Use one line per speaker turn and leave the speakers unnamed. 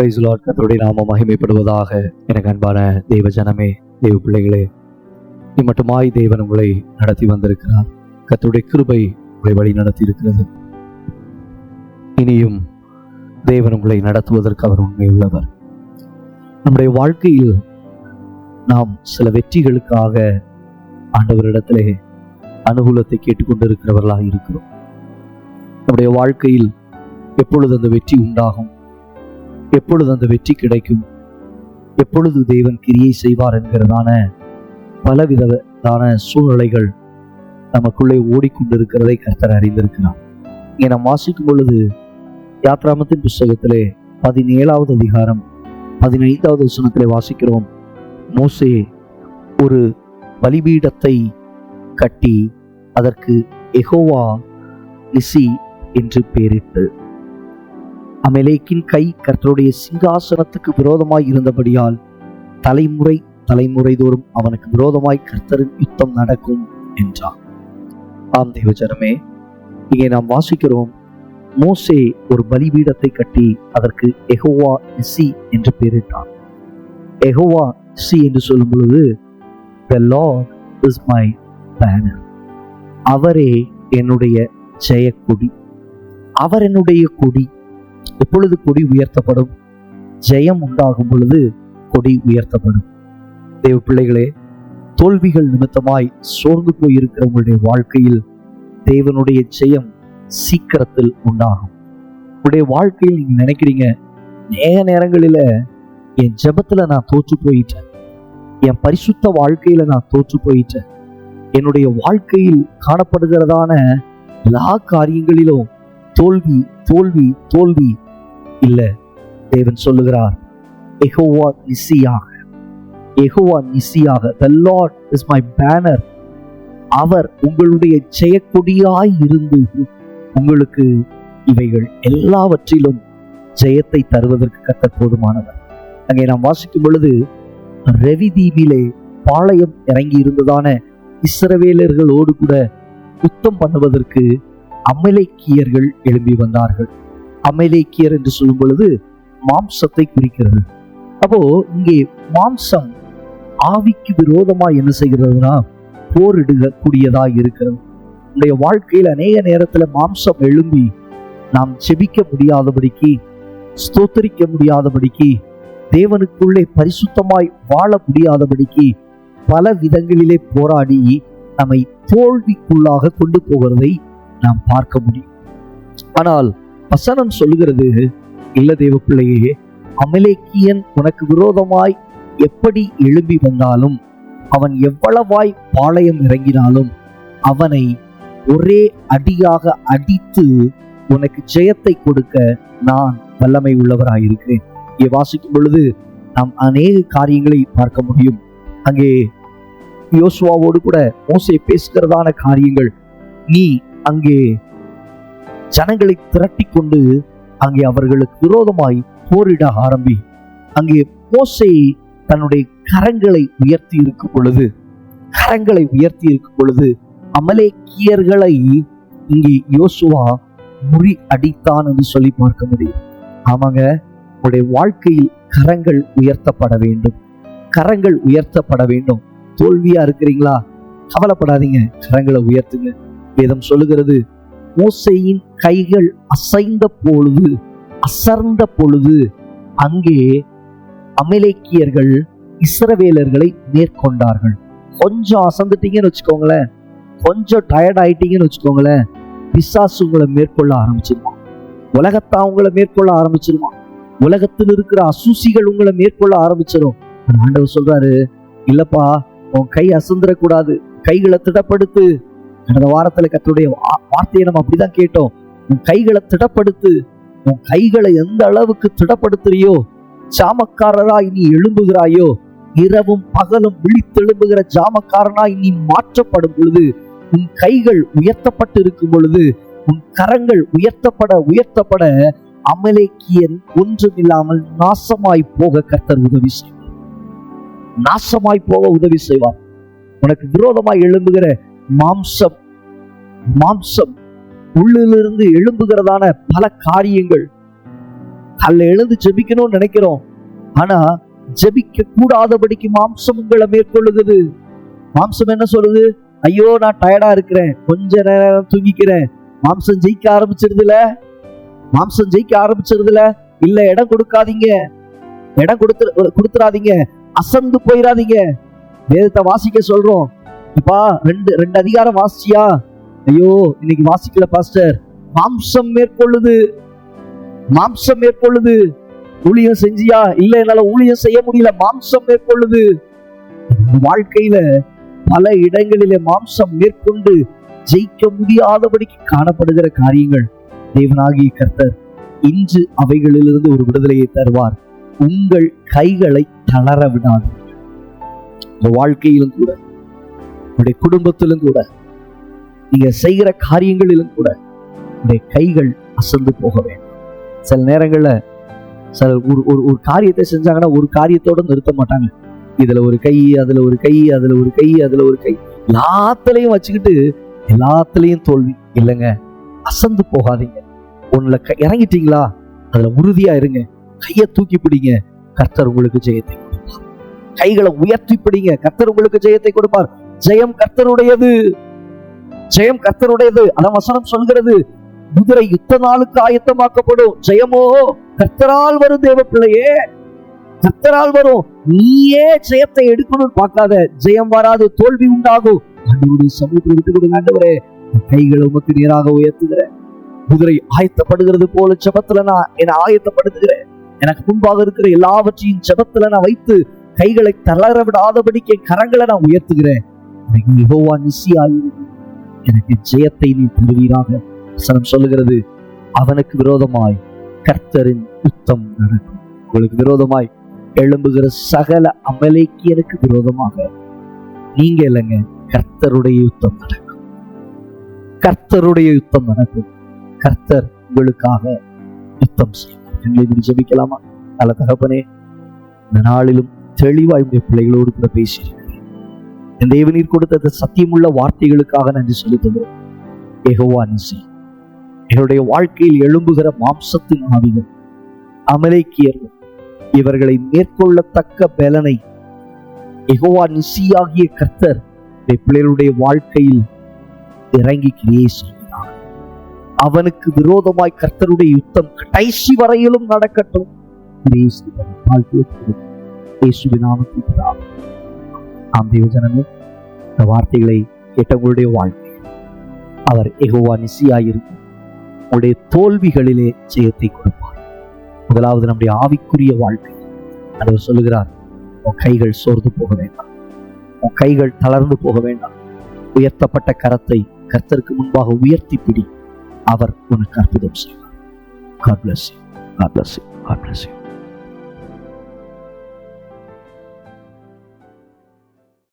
Price Lord கத்தருடைய நாம மகிமைப்படுவதாக எனக்கு அன்பான தெய்வ ஜனமே தெய்வ பிள்ளைகளே நீ மட்டுமாய் தேவன் உங்களை நடத்தி வந்திருக்கிறார். கத்தருடைய கிருபை உங்களை வழி நடத்தி இருக்கிறது இனியும் தேவன் உங்களை நடத்துவதற்கு அவர் உண்மை உள்ளவர். நம்முடைய வாழ்க்கையில் நாம் சில வெற்றிகளுக்காக ஆண்டவரிடத்திலே அனுகூலத்தை கேட்டுக்கொண்டிருக்கிறவர்களாக இருக்கிறோம். நம்முடைய வாழ்க்கையில் எப்பொழுது அந்த வெற்றி உண்டாகும்? எப்பொழுது அந்த வெற்றி கிடைக்கும்? எப்பொழுது தேவன் கிரியை செய்வார் என்கிறதான பலவிதமான சூழ்நிலைகள் நமக்குள்ளே ஓடிக்கொண்டிருக்கிறதை கர்த்தர் அறிந்திருக்கிறார். இங்கே நாம் வாசிக்கும் பொழுது யாத்ராமத்தின் புஸ்தகத்திலே பதினேழாவது அதிகாரம் பதினைந்தாவது வசனத்திலே வாசிக்கிறோம். மோசே ஒரு பலிபீடத்தை கட்டி அதற்கு எகோவா நிசி என்று பெயரிட்டு அமெலேக்கின் கை கர்த்தருடைய சிங்காசனத்துக்கு விரோதமாய் இருந்தபடியால் தலைமுறை தலைமுறை தோறும் அவனுக்கு விரோதமாய் கர்த்தரின் யுத்தம் நடக்கும் என்றான் ஆம் தேவஜனமே இங்கே நாம் வாசிக்கிறோம். மோசே ஒரு பலிபீடத்தை கட்டி அதற்கு எகோவா நிசி என்று பெயரிட்டான் எகோவா நிசி என்று சொல்லும் பொழுது the lord is my banner அவரே என்னுடைய ஜெயக்கொடி. அவர் என்னுடைய கொடி. எப்பொழுது கொடி உயர்த்தப்படும்? ஜெயம் உண்டாகும் பொழுது கொடி உயர்த்தப்படும். தேவ பிள்ளைகளே தோல்விகள் நிமித்தமாய் சோர்ந்து போயிருக்கிற உங்களுடைய வாழ்க்கையில் தேவனுடைய ஜெயம் சீக்கிரத்தில் உண்டாகும். உங்களுடைய வாழ்க்கையில் நீங்க நினைக்கிறீங்க நேர நேரங்களில என் ஜெபத்துல நான் தோற்று போயிட்டேன். என் பரிசுத்த வாழ்க்கையில நான் தோற்று போயிட்டேன். என்னுடைய வாழ்க்கையில் காணப்படுகிறதான எல்லா காரியங்களிலும் தோல்வி தோல்வி தோல்வி இல்ல. தேவன் சொல்லுகிறார் எகோவா நிசியாக Jehovah நிசியாக the lord is my banner அவர் உங்களுடைய ஜெயக்கொடியாய் இருந்து உங்களுக்கு இவைகள் எல்லாவற்றிலும் ஜெயத்தை தருவதற்கு கத்த போதுமானவர். அங்கே நாம் வாசிக்கும் பொழுது ரவி தீபிலே பாளையம் இறங்கி இருந்ததான இஸ்ரவேலர்களோடு கூட யுத்தம் பண்ணுவதற்கு அமலைக்கியர்கள் எழும்பி வந்தார்கள். அமலைக்கியர் என்று சொல்லும் பொழுது மாம்சத்தை குறிக்கிறது. அப்போ இங்கே மாம்சம் ஆவிக்கு விரோதமா என்ன செய்கிறதுனா போரிடுக கூடியதா இருக்கிறது. உடைய வாழ்க்கையில் அநேக நேரத்துல மாம்சம் எழும்பி நாம் செபிக்க முடியாதபடிக்கு ஸ்தோத்தரிக்க முடியாதபடிக்கு தேவனுக்குள்ளே பரிசுத்தமாய் வாழ முடியாதபடிக்கு பல விதங்களிலே போராடி நம்மை தோல்விக்குள்ளாக கொண்டு போகிறதை நாம் பார்க்க முடியும். ஆனால் வசனம் சொல்லுகிறது இல்ல தேவ பிள்ளையே அமலேக்கியன் உனக்கு விரோதமாய் எப்படி எழும்பி வந்தாலும் அவன் எவ்வளவாய் பாளையம் இறங்கினாலும் அவனை ஒரே அடியாக அடித்து உனக்கு ஜெயத்தை கொடுக்க நான் வல்லமை உள்ளவராயிருக்கிறேன் இங்கே வாசிக்கும் பொழுது நாம் அநேக காரியங்களை பார்க்க முடியும். அங்கே யோசுவாவோடு கூட மோசை பேசுகிறதான காரியங்கள். நீ அங்கே ஜனங்களை திரட்டி கொண்டு அங்கே அவர்களுக்கு விரோதமாய் போரிட ஆரம்பி. அங்கே மோசை தன்னுடைய கரங்களை உயர்த்தி இருக்கும் பொழுது கரங்களை உயர்த்தி இருக்கும் பொழுது அமலேக்கியர்களை இங்கே யோசுவா முறி அடித்தான் என்று சொல்லி பார்க்க முடியும். ஆமாங்க உடைய வாழ்க்கையில் கரங்கள் உயர்த்தப்பட வேண்டும். கரங்கள் உயர்த்தப்பட வேண்டும். தோல்வியா இருக்கிறீங்களா? கவலைப்படாதீங்க. கரங்களை உயர்த்துங்க. வேதம் சொல்லுகிறது மோசையின் கைகள் அசைந்த பொழுது அசர்ந்த பொழுது அங்கே அமிலேக்கியர்கள் இஸ்ரவேலர்களை மேற்கொண்டார்கள். கொஞ்சம் அசந்துட்டீங்கன்னு வச்சுக்கோங்களேன். கொஞ்சம் டயர்ட் ஆயிட்டீங்கன்னு வச்சுக்கோங்களேன். பிசாசு உங்களை மேற்கொள்ள ஆரம்பிச்சிருவான். உலகத்தை உங்களை மேற்கொள்ள ஆரம்பிச்சிருவான். உலகத்தில் இருக்கிற அசூசிகள் உங்களை மேற்கொள்ள ஆரம்பிச்சிடும் ஆண்டவர் சொல்றாரு இல்லப்பா உன் கை அசந்திரக்கூடாது கைகளை திடப்படுத்து. கடந்த வாரத்துல கத்துடைய வார்த்தையை நம்ம அப்படிதான் கேட்டோம். உன் கைகளை திடப்படுத்து உன் கைகளை எந்த அளவுக்கு திடப்படுத்துறியோ ஜாமக்காரராய் நீ எழும்புகிறாயோ இரவும் பகலும் விழித்தெழும்புகிற ஜாமக்காரனாய் நீ மாற்றப்படும் பொழுது உன் கைகள் உயர்த்தப்பட்டு இருக்கும் பொழுது உன் கரங்கள் உயர்த்தப்பட உயர்த்தப்பட அமலேக்கியன் ஒன்றும் இல்லாமல் நாசமாய் போக கர்த்தர் உதவி செய்வார். நாசமாய் போக உதவி செய்வார். உனக்கு விரோதமாய் எழும்புகிற மாம்சம் மாம்சம் உள்ளிலிருந்து எழும்புகிறதான பல காரியங்கள். அல்ல எழுந்து ஜெபிக்கணும்னு நினைக்கிறோம். ஆனா ஜெபிக்க கூடாதபடிக்கு மாம்சம் உங்களை மேற்கொள்ளுகிறது. மாம்சம் என்ன சொல்லுது? ஐயோ நான் டயர்டா இருக்கிறேன். கொஞ்ச நேரம் தூங்கிக்கிறேன். மாம்சம் ஜெயிக்க ஆரம்பிச்சிருதுல? மாம்சம் ஜெயிக்க ஆரம்பிச்சிருதுல? இல்ல இடம் கொடுக்காதீங்க. இடம் கொடுத்து கொடுத்துறாதீங்க. அசந்து போயிடாதீங்க வேதத்தை வாசிக்க சொல்றோம். அப்பா ரெண்டு ரெண்டு அதிகாரம் வாசிச்சியா? ஐயோ இன்னைக்கு வாசிக்கல பாஸ்டர். மாம்சம் மேற்கொள்ளுது. மாம்சம் மேற்கொள்ளுது. ஊழியம் செஞ்சியா? இல்ல என்னால ஊழியம் செய்ய முடியல. மாம்சம் மேற்கொள்ளுது. வாழ்க்கையில பல இடங்களிலே மாம்சம் மேற்கொண்டு ஜெயிக்க முடியாதபடிக்கு காணப்படுகிற காரியங்கள் தேவனாகிய கர்த்தர் இன்று அவைகளிலிருந்து ஒரு விடுதலையை தருவார். உங்கள் கைகளை தளர விடாது வாழ்க்கையிலும் கூட உடைய குடும்பத்திலும் கூட நீங்க செய்கிற காரியங்களிலும் கூட உடைய கைகள் அசந்து போக வேண்டும். சில நேரங்களில் சில ஒரு ஒரு ஒரு காரியத்தை செஞ்சாங்கன்னா ஒரு காரியத்தோட நிறுத்த மாட்டாங்க. இதுல ஒரு கை அதுல ஒரு கை அதுல ஒரு கை அதுல ஒரு கை. எல்லாத்துலயும் வச்சுக்கிட்டு எல்லாத்துலயும் தோல்வி. இல்லைங்க அசந்து போகாதீங்க. ஒண்ணுல க- இறங்கிட்டீங்களா? அதுல உறுதியா இருங்க. கையை தூக்கி பிடிங்க. கர்த்தர் உங்களுக்கு ஜெயத்தை கொடுப்பார். கைகளை உயர்த்தி பிடிங்க. கர்த்தர் உங்களுக்கு ஜெயத்தை கொடுப்பார். ஜெயம் கர்த்தருடையது. ஜெயம் கர்த்தருடையது. அதான் வசனம் சொல்கிறது. குதிரை யுத்த நாளுக்கு ஆயத்தமாக்கப்படும். ஜெயமோ கர்த்தரால் வரும் தேவ பிள்ளையே கர்த்தரால் வரும். நீயே ஜெயத்தை எடுக்கணும்னு பார்க்காத. ஜெயம் வராது தோல்வி உண்டாகும். ஆண்டவருடைய சமூகத்தில் விட்டு கொடுங்க ஆண்டவரே. கைகளை உமக்கு நேராக உயர்த்துகிறேன். குதிரை ஆயத்தப்படுகிறது போல ஜெபத்துல நான் என்னை ஆயத்தப்படுத்துகிறேன். எனக்கு முன்பாக இருக்கிற எல்லாவற்றையும் ஜெபத்துல நான் வைத்து கைகளை தளர விடாதபடிக்கு கரங்களை நான் உயர்த்துகிறேன். எனக்கு நிசியாயிரு எனக்கு ஜெயத்தை நீ தருவீராக. வசனம் சொல்லுகிறது அவனுக்கு விரோதமாய் கர்த்தரின் யுத்தம் நடக்கும். உங்களுக்கு விரோதமாய் எழும்புகிற சகல அமலேக்கியனுக்கு விரோதமாக. நீங்க இல்லைங்க கர்த்தருடைய யுத்தம் நடக்கும். கர்த்தருடைய யுத்தம் நடக்கும். கர்த்தர் உங்களுக்காக யுத்தம் செய்யும் ஜபிக்கலாமா ஜெபிக்கலாமா? நல்ல தகப்பனே இந்த நாளிலும் தெளிவாய் உடைய பிள்ளைகளோடு கூட பேசியிருக்கிறேன் என் தேவநீர் கொடுத்த சத்தியமுள்ள வார்த்தைகளுக்காக நன்றி செலுத்துகிறோம். எகோவா நிசி என்னுடைய வாழ்க்கையில் எழும்புகிற மாம்சத்தின் ஆவிகள் அமலேக்கியர்கள் இவர்களை மேற்கொள்ளத்தக்க பலனை எகோவா நிசியாகிய கர்த்தர் பிள்ளைகளுடைய வாழ்க்கையில் இறங்கி கிரியை செய்கிறார். அவனுக்கு விரோதமாய் கர்த்தருடைய யுத்தம் கடைசி வரையிலும் நடக்கட்டும். கிரியை செய்வார். வாழ்க்கையை கொடுக்கும். நாமத்தில் ஆம் தேவஜனமே இந்த வார்த்தைகளை கேட்டவங்களுடைய வாழ்க்கை. அவர் எகோவா நிசியாயிருக்கும் உங்களுடைய தோல்விகளிலே ஜெயத்தை கொடுப்பார். முதலாவது நம்முடைய ஆவிக்குரிய வாழ்க்கை. அவர் சொல்லுகிறார் உன் கைகள் சோர்ந்து போக வேண்டாம். உன் கைகள் தளர்ந்து போக வேண்டாம். உயர்த்தப்பட்ட கரத்தை கர்த்தருக்கு முன்பாக உயர்த்தி பிடி. அவர் உனக்கு அற்புதம் செய்வார். God bless you. God bless you. God bless you.